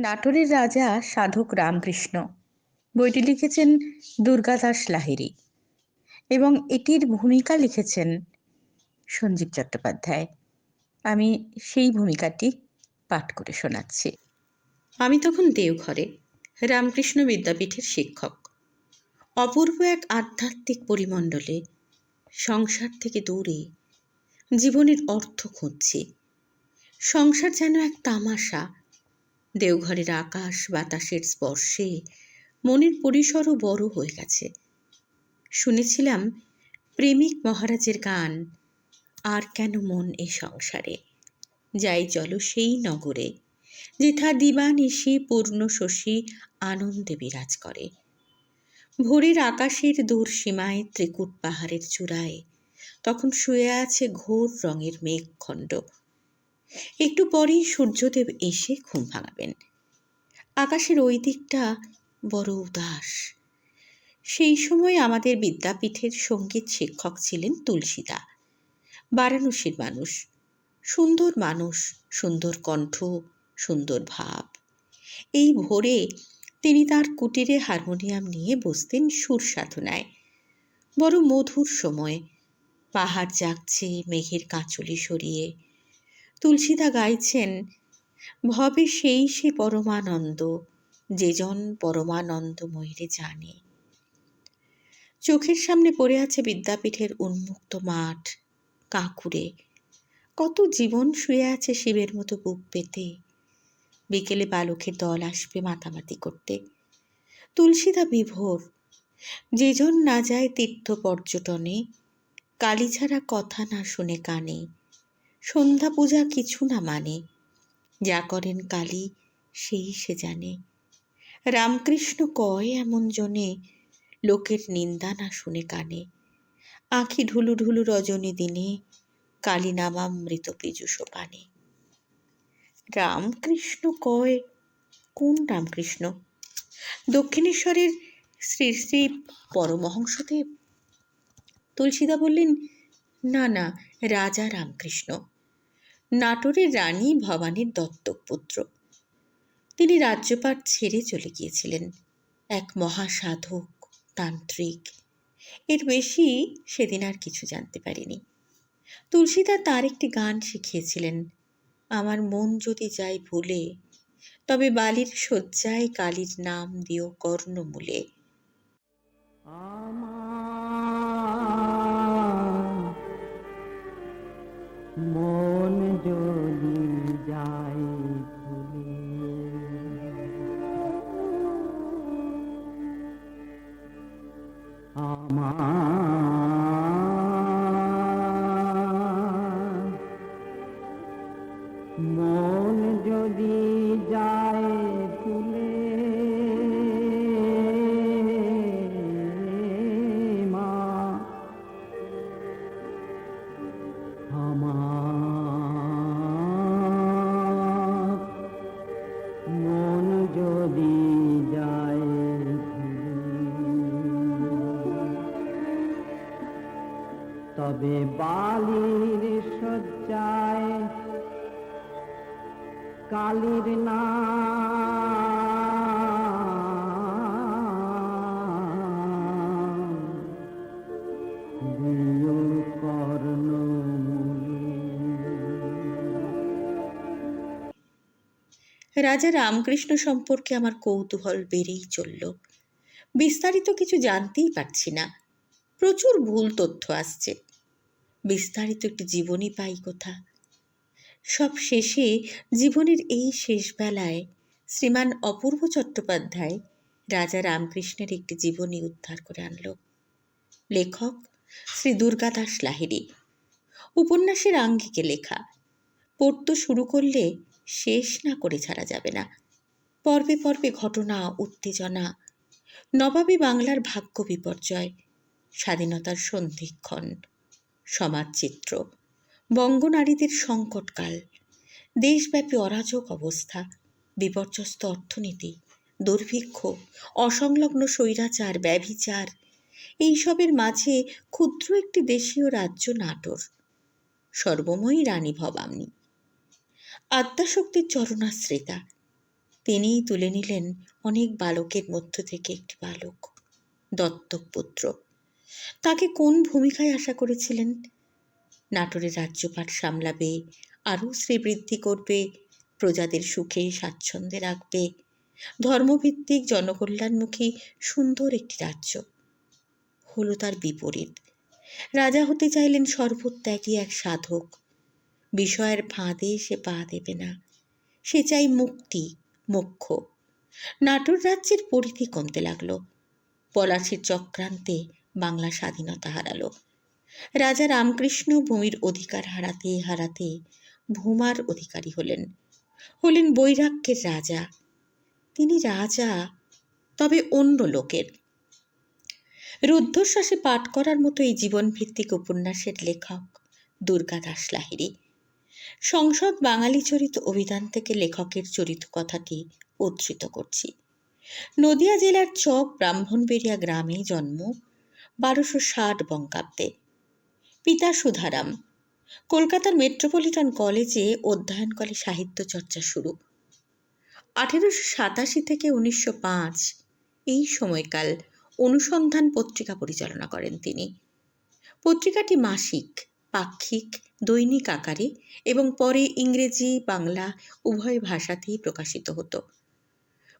নাটোরের রাজা সাধক রামকৃষ্ণ। বইটি লিখেছেন দুর্গাদাস লাহিড়ী এবং এটির ভূমিকা লিখেছেন সঞ্জীব চট্টোপাধ্যায়। আমি সেই ভূমিকাটি পাঠ করে শোনাচ্ছি। আমি তখন দেওঘরে রামকৃষ্ণ বিদ্যাপীঠের শিক্ষক। অপূর্ব এক আধ্যাত্মিক পরিমণ্ডলে সংসার থেকে দূরে জীবনের অর্থ খুঁজছি। সংসার যেন এক তামাশা দেওঘরের আকাশ বাতাসের স্পর্শে মনের পরিসরও বড় হয়ে গেছে। শুনেছিলাম প্রেমিক মহারাজের গান, আর কেন মন এ সংসারে? যাই চলো সেই নগরে, যেথা দিবানিশি পূর্ণ শশী আনন্দে বিরাজ করে। ভোরের আকাশের দূর সীমায় ত্রিকুট পাহাড়ের চূড়ায়, তখন শুয়ে আছে ঘোর রঙের মেঘখণ্ড। একটু পরেই সূর্যদেব এসে ঘুম ভাঙাবেন। আকাশের ওই দিকটা বড় উদাস। সেই সময় আমাদের বিদ্যাপীঠের সংগীত শিক্ষক ছিলেন তুলসীদা। বারাণসীর মানুষ। সুন্দর মানুষ, সুন্দর কণ্ঠ, সুন্দর ভাব। এই ভোরে তিনি তার কুটিরে হারমোনিয়াম নিয়ে বসতেন সুর সাধনায়। বড় মধুর সময়, পাহাড় জাগছে, মেঘের কাঁচুলি সরিয়ে। তুলসীদা গাইছেন, ভবে সেই সে পরমানন্দ, যেজন পরমানন্দ ময়ূরে জানে। চোখের সামনে পড়ে আছে বিদ্যাপীঠের উন্মুক্ত মাঠ, কাঁকুড়ে। কত জীবন শুয়ে আছে শিবের মতো বুক পেতে। বিকেলে বালকের দল আসবে মাতামাতি করতে। তুলসীদা বিভোর, যেজন না যায় তীর্থ পর্যটনে কালী ছাড়া কথা না শুনে কানে। সন্ধ্যা পূজা কিছু না মানে। যা করেন কালী, সেই সে জানে। রামকৃষ্ণ কয় এমন জনে, লোকের নিন্দা না শুনে কানে। আঁখি ঢুলু ঢুলু রজনী দিনে কালী নামামৃত পীযুষ পানে। রামকৃষ্ণ কয়, কোন রামকৃষ্ণ? দক্ষিণেশ্বরের শ্রী শ্রী পরমহংসদেব? তুলসীদা বললেন না না, রাজা রামকৃষ্ণ। নাটোরের রানী ভবানীর দত্তক পুত্র তিনি রাজ্যপাট ছেড়ে চলে গিয়েছিলেন। এক মহাসাধক, তান্ত্রিক। এর বেশি সেদিন আর কিছু জানতে পারিনি। তুলসীদা তার একটি গান শিখিয়েছিলেন, আমার মন যদি যায় ভুলে, তবে বালির শয্যায় কালীর নাম দিও কর্ণমূলে। মন যদি যায় ভুলে আমার তবে বালির শয্যায় কালীর না রাজা রামকৃষ্ণ সম্পর্কে আমার কৌতূহল বেড়েই চলল। বিস্তারিত কিছু জানতেই পারছি না। প্রচুর ভুল তথ্য আসছে। বিস্তারিত একটি জীবনী পাই কোথা। সব শেষে জীবনের এই শেষ বেলায় শ্রীমান অপূর্ব চট্টোপাধ্যায় রাজা রামকৃষ্ণের একটি জীবনী উদ্ধার করে আনল। লেখক শ্রী দুর্গাদাস লাহিড়ী। উপন্যাসের আঙ্গিকে লেখা। পড়তে শুরু করলে শেষ না করে ছাড়া যাবে না। পর্বে পর্বে ঘটনা, উত্তেজনা, নবাবী বাংলার ভাগ্য বিপর্যয়, স্বাধীনতার সন্ধিক্ষণ। সমাজচিত্র। বঙ্গনারীদের সংকটকাল, দেশব্যাপী অরাজক অবস্থা, বিপর্যস্ত অর্থনীতি, দুর্ভিক্ষ, অসংলগ্ন স্বৈরাচার, ব্যভিচার, এইসবের মাঝে ক্ষুদ্র একটি দেশীয় রাজ্য নাটোর। সর্বময়ী রানী ভবানী। আদ্যাশক্তির চরণাশ্রিতা। তিনিই তুলে নিলেন অনেক বালকের মধ্য থেকে একটি বালক, দত্তক পুত্র। তাকে কোন ভূমিকায় আশা করেছিলেন? নাটোরের রাজ্যপাট সামলাবে, আরও শ্রীবৃদ্ধি করবে, প্রজাদের সুখে স্বাচ্ছন্দ্যে রাখবে। ধর্মভিত্তিক জনকল্যাণমুখী সুন্দর একটি রাজ্য। হলো তার বিপরীত। রাজা হতে চাইলেন সর্বত্যাগী এক সাধক। বিষয়ের ফাঁদে সে পা দেবে না। সে চাই মুক্তি, মোক্ষ। নাটোর রাজ্যের পরিধি কমতে লাগল। পলাশির চক্রান্তে বাংলা স্বাধীনতা হারালো। রাজা রামকৃষ্ণ ভূমির অধিকার হারাতে হারাতে ভূমার অধিকারী হলেন। হলেন বৈরাগ্যের রাজা। তিনি রাজা, তবে অন্য লোকের। রুদ্ধশ্বাসে পাঠ করার মতো এই জীবনভিত্তিক উপন্যাসের লেখক দুর্গা দাস লাহিড়ী। সংসদ বাঙালি চরিত অভিধান থেকে লেখকের চরিত কথাটি উদ্ধৃত করছি। নদিয়া জেলার চক ব্রাহ্মণবেড়িয়া গ্রামে জন্ম বারোশো ষাট বঙ্গাব্দে। পিতা সুধারাম, কলকাতার মেট্রোপলিটন কলেজে অধ্যয়নকালে সাহিত্য চর্চা শুরু। আঠেরোশো সাতাশি থেকে উনিশশো পাঁচ এই সময়কাল অনুসন্ধান পত্রিকা পরিচালনা করেন তিনি। পত্রিকাটি মাসিক, পাক্ষিক, দৈনিক আকারে এবং পরে ইংরেজি, বাংলা উভয় ভাষাতেই প্রকাশিত হতো।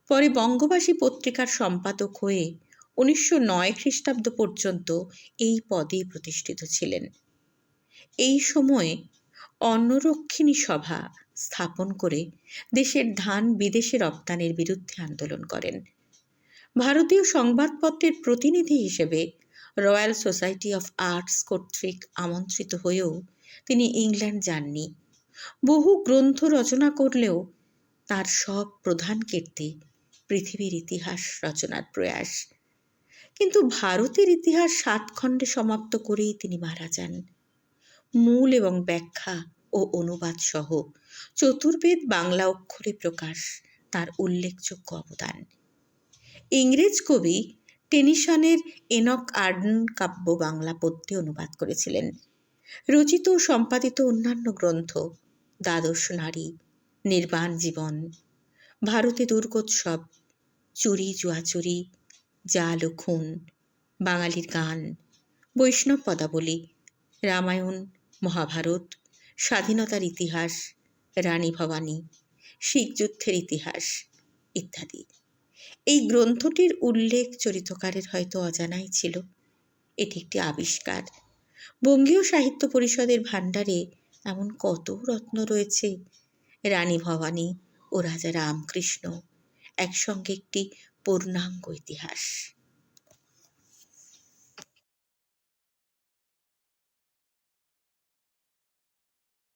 পরে বঙ্গবাসী পত্রিকার সম্পাদক হয়ে উনিশশো নয় খ্রিস্টাব্দ পর্যন্ত এই পদে প্রতিষ্ঠিত ছিলেন। এই সময়ে অন্নরক্ষিণী সভা স্থাপন করে দেশের ধান বিদেশে রপ্তানির বিরুদ্ধে আন্দোলন করেন। ভারতীয় সংবাদপত্রের প্রতিনিধি হিসেবে রয়্যাল সোসাইটি অফ আর্টস কর্তৃক আমন্ত্রিত হয়েও তিনি ইংল্যান্ড যাননি। বহু গ্রন্থ রচনা করলেও তার সব প্রধান কীর্তি পৃথিবীর ইতিহাস রচনার প্রয়াস। কিন্তু ভারতের ইতিহাস সাত খণ্ডে সমাপ্ত করেই তিনি মারা যান। মূল এবং ব্যাখ্যা ও অনুবাদ সহ চতুর্বেদ বাংলা অক্ষরে প্রকাশ, তার উল্লেখযোগ্য অবদান। ইংরেজ কবি টেনিসনের এনক আর্ডন কাব্য বাংলা পদ্যে অনুবাদ করেছিলেন। রচিত ও সম্পাদিত অন্যান্য গ্রন্থ, দ্বাদশ নারী, নির্বাণ জীবন, ভারতে দুর্গোৎসব, চুরি, জুয়াচুরি জাল ও খুন বাঙালির গান, বৈষ্ণব পদাবলী, রামায়ণ, মহাভারত, স্বাধীনতার ইতিহাস, রানী ভবানী, শিখ যুদ্ধের ইতিহাস ইত্যাদি। এই গ্রন্থটির উল্লেখ চরিতকারের হয়তো অজানাই ছিল। এটি একটি আবিষ্কার। বঙ্গীয় সাহিত্য পরিষদের ভাণ্ডারে এমন কত রত্ন রয়েছে? রানী ভবানী ও রাজা রামকৃষ্ণ একসঙ্গে একটি পূর্ণাঙ্গ ইতিহাস।